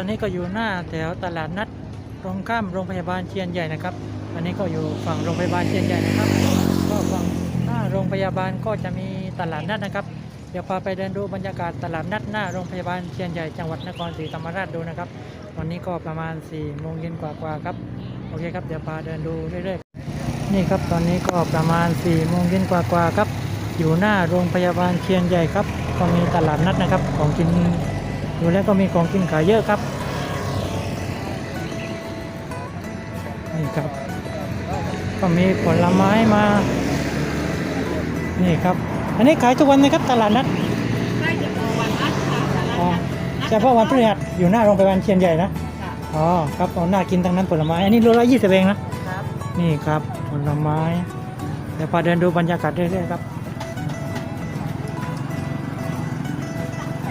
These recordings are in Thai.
ตอนนี้ก็อยู่หน้าแถวตลาดนัดตรงข้ามโรงพยาบาลเชียนใหญ่นะครับ อันนี้ก็อยู่ฝั่งโรงพยาบาลเชียนใหญ่นะครับ ก็ฝั่งหน้าโรงพยาบาลก็จะมีตลาดนัดนะครับ เดี๋ยวพาไปเดินดูบรรยากาศตลาดนัดหน้าโรงพยาบาลเชียนใหญ่จังหวัดนครศรีธรรมราชดูนะครับ วันนี้ก็ประมาณ4ี่โมงเย็นกว่าๆครับ โอเคครับ เดี๋ยวพาเดินดูเรื่อยๆ นี่ครับ ตอนนี้ก็ประมาณ4ี่โมงเย็นกว่าๆครับ อยู่หน้าโรงพยาบาลเชียนใหญ่ครับ ก็มีตลาดนัดนะครับ ของกิน ดูแล้วก็มีของกินขายเยอะครับนี่ครับ ก็มีผลไม้มา นี่ครับ อันนี้ขายทุกวันนะครับตลาดนัดใกล้จะพอวันนัดค่ะสาระอ๋อนัดเฉพาะวันพฤหัสอยู่หน้าโรงพยาบาลเชียนใหญ่นะค่ะอ๋อครับเอาหน้ากินทั้งนั้นผลไม้ อันนี้โลละยี่สิบเองนะครับนี่ครับผลไม้เดี๋ยวพาเดินดูบรรยากาศเรื่อยๆครับ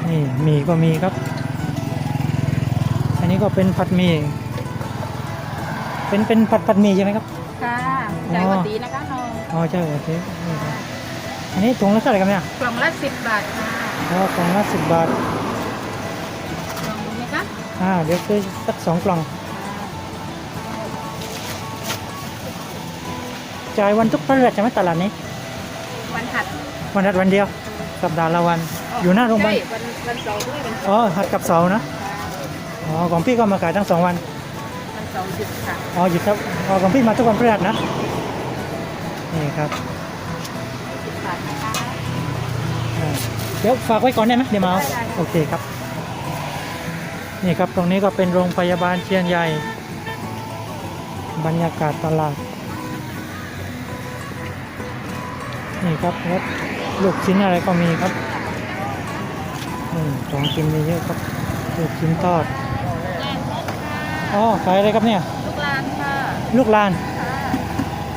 นี่หมีก็มีครับอั นนี้ก็เป็นผัดหมี่เป็นเป็นผัดผัดหมี่ใช่ไหมครับ ค่ะใจวันดีนะคะน้องอ๋อใช่โอเคนี่ครับอันนี้ถุงละเท่าไหร่ครับเนี่ยกล่องละสิบบาทค่ะอ๋อกล่องละสิบบาทลองดูไหมคะอ่าเดี๋ยวซื้อสักสองกล่องจ่ายวันทุกพฤหัสใช่ไหมตลาดนี้ วันหัดวันนัดวันเดียว สัปดาห์ละวัน อยู่หน้าโรงพยาบาลใช่วันวันเสาร์ด้วยวันเสาร์อ๋อหัดกับเสาร์นะ อ๋อของพี่ก็มาขายทั้งสองวันวันเสาร์หยุดค่ะอ๋อหยุดครับอ๋อของพี่มาทุกวันพฤหัสนะนี่ครับสิบบาทนะคะ อ่าเดี๋ยวฝากไว้ก่อนได้ไหมเดี๋ยวมาเอาได้ได้ โอเคครับ นี่ครับตรงนี้ก็เป็นโรงพยาบาลเชียนใหญ่ บรรยากาศตลาด นี่ครับรถลูกชิ้นอะไรก็มีครับอืมของกินมีเยอะครับลูกชิ้นทอด อ๋อขายอะไรครับเนี่ย ลูกลานค่ะลูกลานค่ะ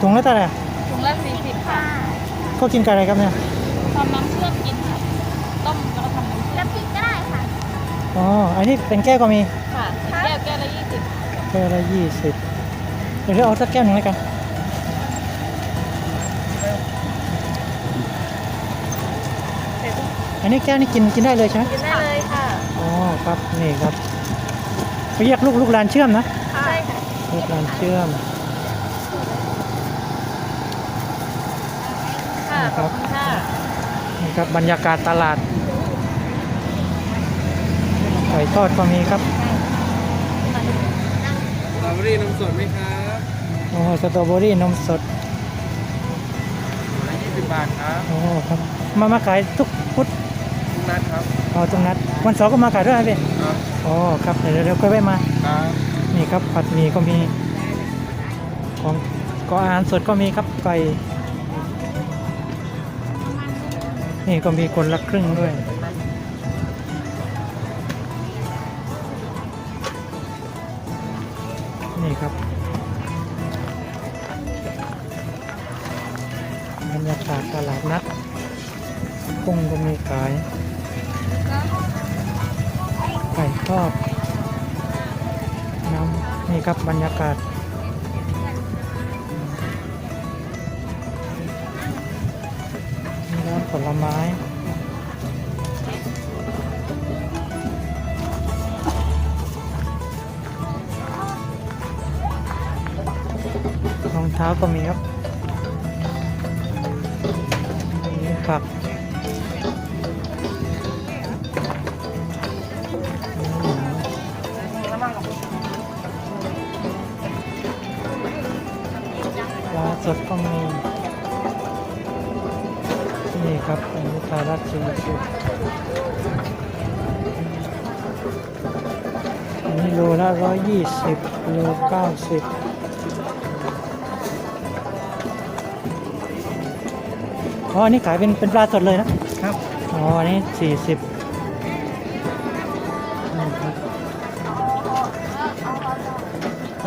ถุงละเท่าไหร่ถุงละสี่สิบค่ะก็กินกับอะไรครับเนี่ยทำน้ำเชื่อมกินค่ะต้มแล้วก็ทำน้ำเชื่อมกินก็ได้ค่ะอ๋ออันนี้เป็นแก้วก็มีค่ะแก้วแก้วละยี่สิบแก้วละยี่สิบเดี๋ยวเราเอาสักแก้วหนึ่งแล้วกันอันนี้แก้วนี่กินกินได้เลยใช่ไหมกินได้เลยค่ะอ๋อครับนี่ครับ เขาเรียกลูกลูกลานเชื่อมนะใช่ค่ะลูกลานเชื่อมค่ะขอบคุณค่ะนี่ครับบรรยากาศตลาดไก่ทอดก็มีครับสตรอเบอรี่นมสดไหมครับโอ้สตรอเบอรี่นมสดร้อยยี่สิบบาทครับโอ้ครับมามาขายทุกพุธทุก นัดครับอ๋อตรงนัดวันเสาร์ก็มาขายด้วยไหมพี่ครับอ๋อครับเดี๋ยวเดี๋ยวค่อยแวะมาครับนี่ครับผัดหมี่ก็มีของก็อาหารสดก็มีครับไก่นี่ก็มีคนละครึ่งด้วย ไก่ทอดน้ำนี่ครับบรรยากาศมีร้านผลไม้รองเท้าก็มีครับผัก ดก็มีนี่ครับอันนี้ทารัดซีฟู้ดอันนี้โลละร้อยยี่สิบโลเก้าสิบอ๋ออันนี้ขายเป็นเป็นปลาสดเลยนะครับ อ๋ออันนี้สี่สิบ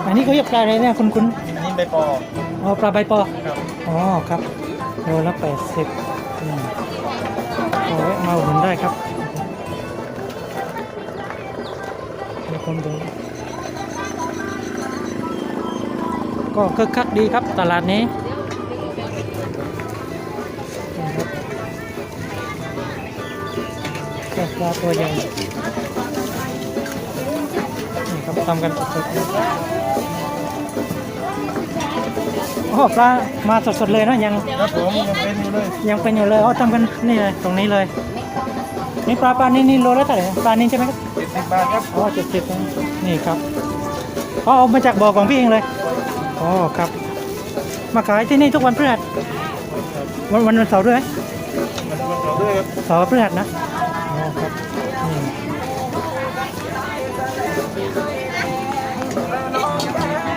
อันนี้เขาเรียกปลาอะไรเนี่ยคุณคุณ อันนี้ใบปอ อ๋อปลาใบปอครับอ๋อครับโลละแปดสิบเอาไว้มาอุดหนุนได้ครับมีคนดูก็คึกคักดีครับตลาดนี้แค่ปลาตัวใหญ่ครับทำกันสดๆ อ้ปลามาสดๆเลยนะยังครับผมยังเป็นอยู่เลยยังเป็นอยู่เลยอ๋อทำกันนี่เลยตรงนี้เลยนี่ปลาปลานี่นี่โลละเท่าไหร่ปลานี่ใช่ไหมครับเจ็ดสิบบาทครับอ๋อเจ็ดสิบนี่ครับอ๋อเอามาจากบ่อของพี่เองเลยอ๋อครับ มาขายที่นี่ทุกวันพฤหัสวันวันวันเสาร์ด้วยไหมมันมันเราด้วยครับเสาร์พฤหัสนะอ๋อครับนี่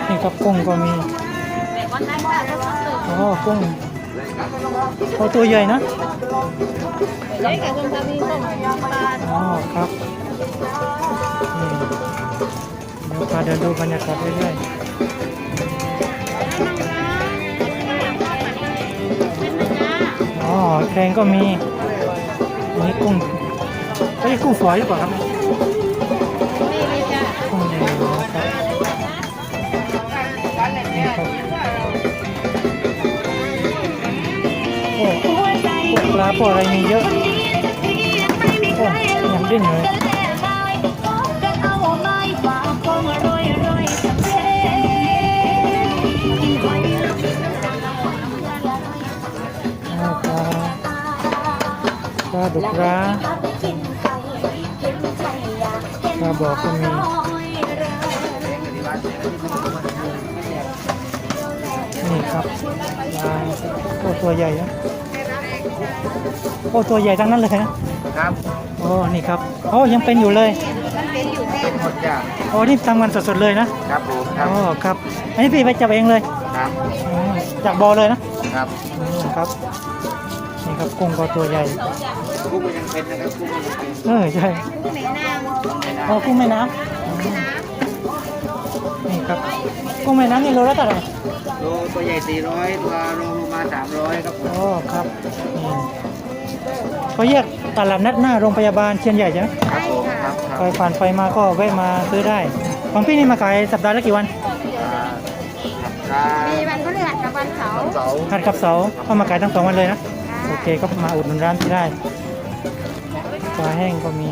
นี่ครับกุ้งก็มี อ๋อกุ้งโอ้ตัวใหญ่นะได้กับคนทำนี่ต้องปลาอ๋อครับนี่เดี๋ยวพาเดินดูบรรยากาศเรื่อยๆอ๋อแกงก็มีนี่กุ้งเอ้ยกุ้งฝอยหรือเปล่าครับ วกปลาพวกอะไรมีเยอะโอ้ยังดิ้นเลยปลาปลาดุกร้าปลาบอกก็มีนี่ครับปลาตัวใหญ่นะ โอ้ตัวใหญ่ทั้งนั้นเลยนะครับโอ้นี่ครับโอ้ยังเป็นอยู่เลยหมดจ้าโอ้นี่ทำกันสดๆเลยนะครับผมครับโอ้ครับอันนี้พี่ไปจับเองเลยครับอ๋อจากบ่อเลยนะครับอืมครับนี่ครับกุ้งก็ตัวใหญ่กุ้งมันยังเป็นนะครับกุ้งมันยังเป็นเออใช่อ๋อกุ้งแม่น้ำนี่ ครับกุ้งแม่น้ำนี่โลละเท่าไหร่โลตัวใหญ่สี่ร้อยตัวโลมาสามร้อยครับผมอ๋อครับนี่เขาแยกตลาดนัดหน้าโรงพยาบาลเชียนใหญ่ใช่ไหมครับผมครับคใครัรบผ่านไปมาก็แวะมาซื้อได้ ของพี่นี่มาขายสัปดาห์ละกี่วันอ่ามีวันพฤหัสกับวันเสาร์เสาร์หัดกับเสาร์ก็มาขายทั้งสองวันเลยนะ โอเคก็มาอุดหนุนร้านที่ได้ปลาแห้งก็มี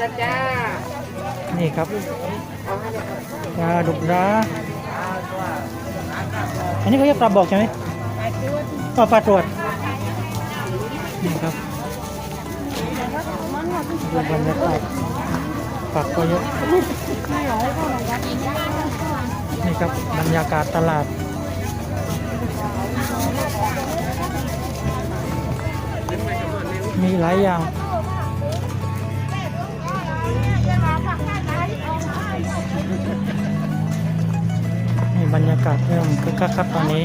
จ้าจ้านี่ครับปลาดุกร้าอันนี้เขาเรียกปลาบอกใช่ไหมปลาปลาตรวจนี่ครับดูบรรยากาศผักก็เยอะนี่ครับบรรยากาศตลาดมีหลายอย่าง บรรยากาศเริ่มคึกคักครับตอนนี้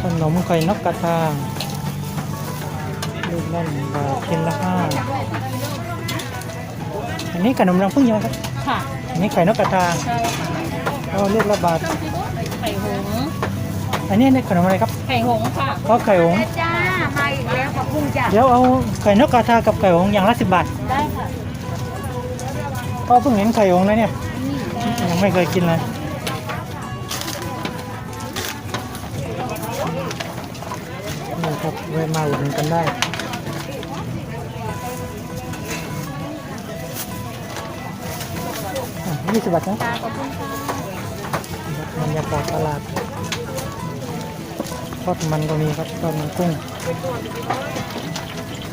ขนมไข่นกกระทาลูกนั่นบาทชิ้นละห้าอันนี้ขนมรังผึ้งใช่ไหมครับค่ะอันนี้ไข่นกกระทาใช่ค่ะก็ลูกละบาทไข่หงส์อันนี้เนี่ยขนมอะไรครับไข่หงส์ค่ะก็ไข่หงส์จ้ามาอีกแล้วขอบคุณจ้าเดี๋ยวเอาไข่นกกระทากับไข่หงส์อย่างละสิบบาทได้ค่ะก็เพิ่งเห็นไข่หงส์นะเนี่ย ยังไม่เคยกินเลยนี่ครับแวะมาอุดหนุนกันได้ยี่สิบบาทนะจ้าขอบคุณค่ะบรรยากาศตลาดทอดมันก็มีครับทอดมันกุ้ง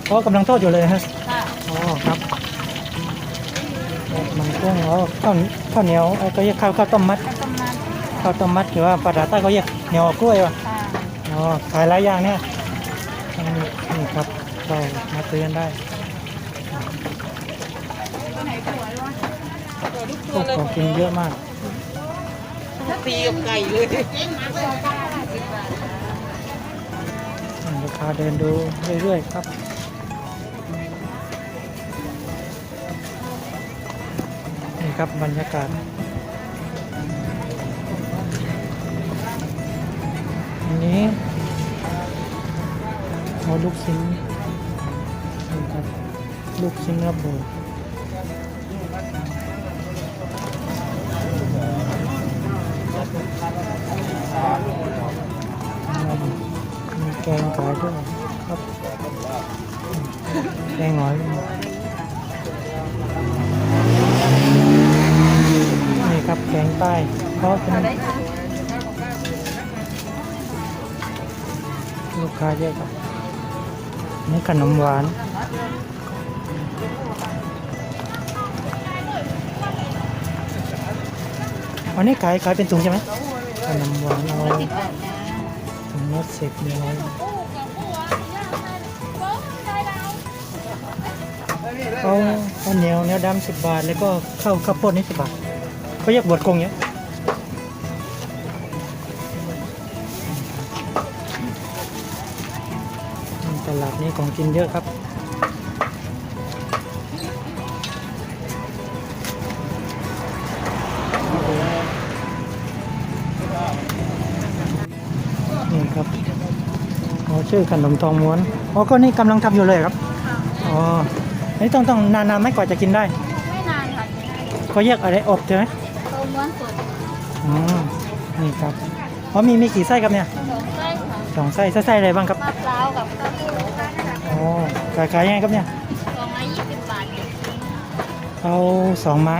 ก็กำลังทอดอยู่เลยฮะค่ะอ๋อครับทอด มันกุ้งอ๋อข้าวข้าวเหนียวเอ้ยก็เรียกข้าวข้าวต้มมัดประมาณข้าวต้มมัดหรือว่าภาษาใต้เขาเรียกเหนียวกล้วยว่ะค่ะอ๋อขายหลายอย่างเนี่ยนี่นี่ครับก็มาซื้อกันได้พวกของกินเยอะมากตีกับไก่เลยอ่าลูกค้าเดินดูเรื่อยๆครับ ครับบรรยากาศอันนี้โอ้ลูกชิ้นนี่ครับลูกชิ้นระเบิดมีแกงขายด้วยครับแกงหอย แกงใต้เพราะเป็นลูกค้าเยอะครับนี่ขนมหวานอันนี้ขายขายเป็นถุงใช่ไหมขนมหวานเอาถุงละสิบเดียเอาข้าวเหนียวเนื้อดำสิบบาท แล้วก็ข้าวข้าวโพดนี่สิบบาท เขาเรียกบดกงเนี่ยตลาดนี้ของกินเยอะครับนี่ครับอ๋อชื่อขนมทองม้วนอ๋อก็นี่กำลังทำอยู่เลยครับอ๋อนี่ต้องต้องนานๆไหมกว่าจะกินได้ ไม่นานค่ะเขาเรียกอะไรอบใช่ไหมโตม้วนสด อ๋อนี่ครับอ๋อมีมีกี่ไส้ครับเนี่ยสองไส้ค่ะสองไส้ไส้ไส้อะไรบ้างครับมะพร้าวกับข้าวโพดอ๋อขายขายยังไงครับเนี่ยสองร้อยยี่สิบบาทเอาสองไม้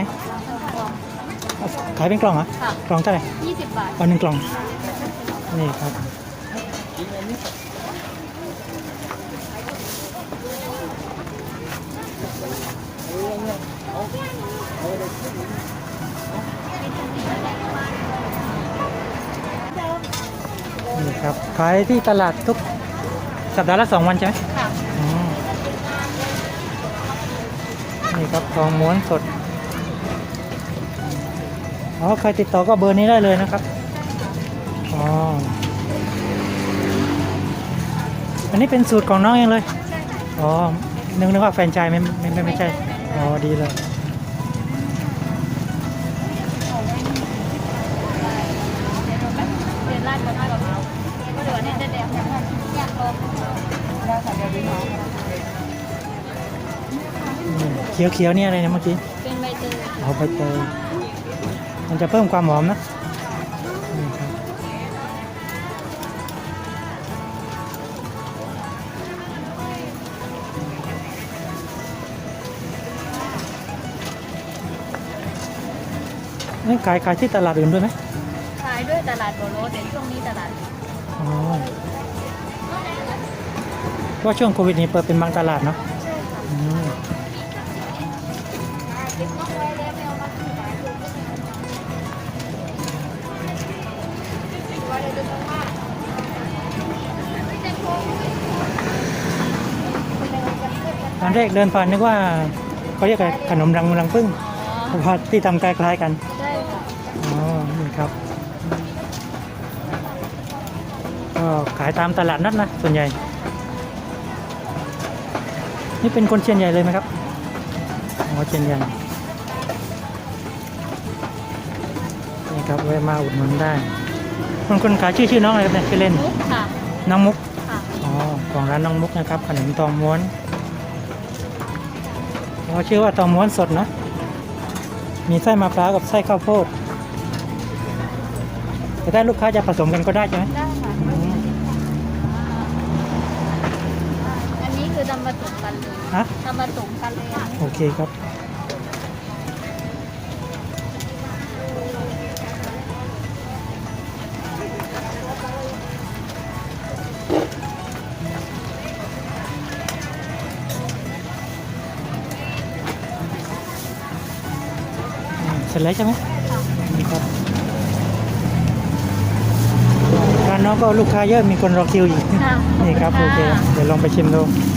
เอาขายเป็นกล่องเหรอค่ะกล่องเท่าไหร่ยี่สิบบาทเอาหนึ่งกล่องนี่ครับนี่ ครับขายที่ตลาดทุกสัปดาห์ละสองวันใช่ไหมค่ะอืมนี่ครับทองม้วนสดอ๋อใครติดต่อก็เบอร์นี้ได้เลยนะครับอ๋ออันนี้เป็นสูตรของน้องเองเลยอ๋อนึกนึกว่าแฟรนไชายไม่ไม่ไม่ไม่ใช่อ๋อดีเลยเรียนราดกับข้าวกะเพรา เขียวเขียวๆนี่อะไรนะเมื่อกี้ เป็นใบเตยเอาไปเตย มันจะเพิ่มความหอมนะนี่ครับนี่ขายขายที่ตลาดอื่นด้วยไหมขายด้วยตลาดโบโรแต่ช่วงนี้ตลาด อ๋อ ว่าช่วงโควิดนี้เปิดเป็นบางตลาดเนาะอืมตอนแรกเดินผ่านนึกว่าเขาเรียกอะไรขนมรังรังผึ้งเพราะที่ทำคล้ายๆกัน ใช่ค่ะอ๋อนี่ครับก็ขายตามตลาดนัดนะ ส่วนใหญ่ นี่เป็นคนเชียนใหญ่เลยไหมครับอ๋อเชียนใหญ่นี่ครับแวะมาอุดหนุนได้คนคนขายชื่อชื่อน้องอะไรครับเนี่ยชื่อเล่นมุกค่ะน้องมุกค่ะอ๋อของร้านน้องมุกนะครับขนมทองม้วนอ๋อชื่อว่าทองม้วนสดนะ มีไส้มะพร้าวกับไส้ข้าวโพดแต่ถ้าลูกค้าจะผสมกันก็ได้ใช่ไหมได้ค่ะ อืม อันนี้คือทำผสมกันเลย ฮะทำผสมกันเลยอะโอเคครับอืมเสร็จแล้วใช่ไหมค่ะนี่ครับร้านน้องก็ลูกค้าเยอะมีคนรอคิวอยู่ค่ะนี่ครับโอเคเดี๋ยวลองไปชิมดูค